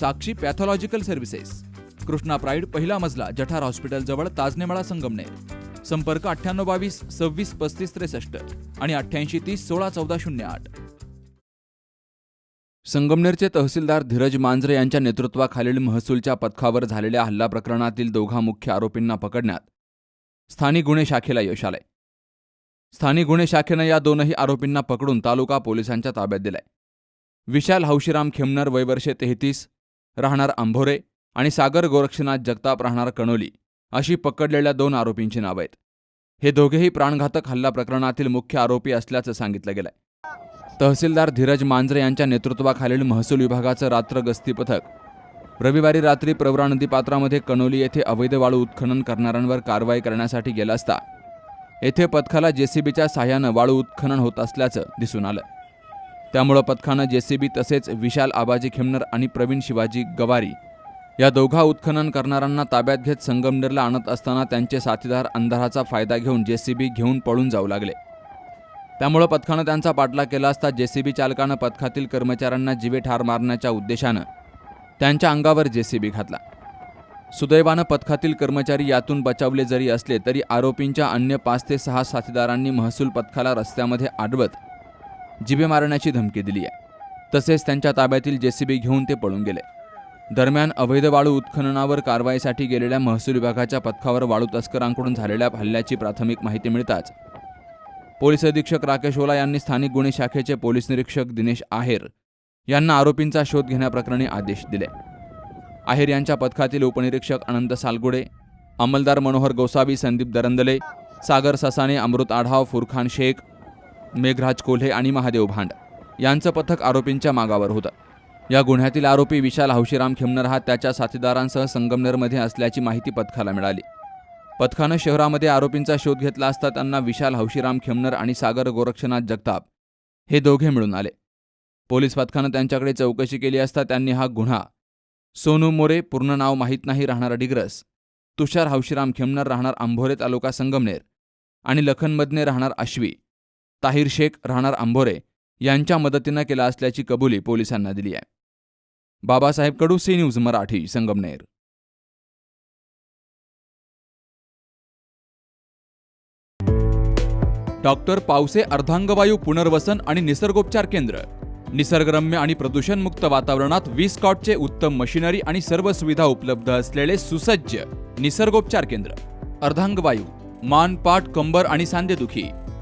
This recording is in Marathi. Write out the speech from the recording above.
Sakshi pathological services. Krishna pride पहिला मजला जठार हॉस्पिटल जवळ ताजनेमाळा संगमनेर. संपर्क अठ्ठ्याण्णव बावीस सव्वीस पस्तीस त्रेसष्ट आणि अठ्ठ्याऐंशी तीस सोळा चौदा शून्य आठ. संगमनेरचे तहसीलदार धीरज मांजरे यांच्या नेतृत्वाखालील महसूलच्या पथकावर झालेल्या हल्ला प्रकरणातील दोघा मुख्य आरोपींना पकडण्यात स्थानिक गुन्हे शाखेला यश आलंय. स्थानिक गुन्हे शाखेनं या दोनही आरोपींना पकडून तालुका पोलिसांच्या ताब्यात दिलाय. विशाल हौशीराम खेमनर वयवर्षे तेहतीस राहणार आंभोरे आणि सागर गोरक्षनाथ जगताप राहणार कणोली अशी पकडलेल्या दोन आरोपींची नावं आहेत. हे दोघेही प्राणघातक हल्ला प्रकरणातील मुख्य आरोपी असल्याचं सांगितलं गेलंय. तहसीलदार धीरज मांजरे यांच्या नेतृत्वाखालील महसूल विभागाचं रात्र गस्ती पथक रविवारी रात्री प्रवरा नदीपात्रामध्ये कणोली येथे अवैध वाळू उत्खनन करणाऱ्यांवर कारवाई करण्यासाठी गेला असता येथे पथकाला जेसीबीच्या साह्यानं वाळू उत्खनन होत असल्याचं दिसून आलं. त्यामुळं पथकानं जेसीबी तसेच विशाल आबाजी खेमनर आणि प्रवीण शिवाजी गवारी या दोघा उत्खनन करणाऱ्यांना ताब्यात घेत संगमनेरला आणत असताना त्यांचे साथीदार अंधाराचा फायदा घेऊन जेसीबी घेऊन पळून जाऊ लागले. त्यामुळं पथकानं त्यांचा पाठलाग केला असता जेसीबी चालकानं पथकातील कर्मचाऱ्यांना जीवे ठार मारण्याच्या उद्देशानं त्यांच्या अंगावर जेसीबी घातला. सुदैवानं पथकातील कर्मचारी यातून बचावले जरी असले तरी आरोपींच्या अन्य पाच ते सहा साथीदारांनी महसूल पथकाला रस्त्यामध्ये आडवत जिबे मारण्याची धमकी दिली आहे. तसेच त्यांच्या ताब्यातील जेसीबी घेऊन ते पळून गेले. दरम्यान अवैध वाळू उत्खननावर कारवाईसाठी गेलेल्या महसूल विभागाच्या पथकावर वाळू तस्करांकडून झालेल्या हल्ल्याची प्राथमिक माहिती मिळताच पोलीस अधीक्षक राकेश ओला यांनी स्थानिक गुन्हे शाखेचे पोलीस निरीक्षक दिनेश आहेर यांना आरोपींचा शोध घेण्याप्रकरणी आदेश दिले. आहेर यांच्या पथकातील उपनिरीक्षक अनंत सालगुडे अंमलदार मनोहर गोसावी संदीप दरंदले सागर ससाने अमृत आढाव फुरखान शेख मेघराज कोल्हे आणि महादेव भांड यांचं पथक आरोपींच्या मागावर होतं. या गुन्ह्यातील आरोपी विशाल हौशीराम खेमनर हा त्याच्या साथीदारांसह संगमनेरमध्ये असल्याची माहिती पथकाला मिळाली. पथकानं शहरामध्ये आरोपींचा शोध घेतला असता त्यांना विशाल हौशीराम खेमनर आणि सागर गोरक्षनाथ जगताप हे दोघे मिळून आले. पोलीस पथकानं त्यांच्याकडे चौकशी केली असता त्यांनी हा गुन्हा. सोनू मोरे पूर्ण नाव माहीत नाही राहणारा डिग्रस तुषार हौशीराम खेमनर राहणार आंभोरे तालुका संगमनेर आणि लखनमधने राहणार आश्वी ताहिर शेख राहणार आंभोरे यांच्या मदतीनं केला असल्याची कबुली पोलिसांना दिली आहे. Babasaheb Kadu C news Marathi Sangamner. Doctor Pawse अर्धांगवायू पुनर्वसन आणि निसर्गोपचार केंद्र. निसर्गरम्य आणि प्रदूषणमुक्त वातावरणात वीस कॉटचे उत्तम मशिनरी आणि सर्व सुविधा उपलब्ध असलेले सुसज्ज निसर्गोपचार केंद्र. अर्धांगवायू मान पाठ कंबर आणि सांधेदुखी.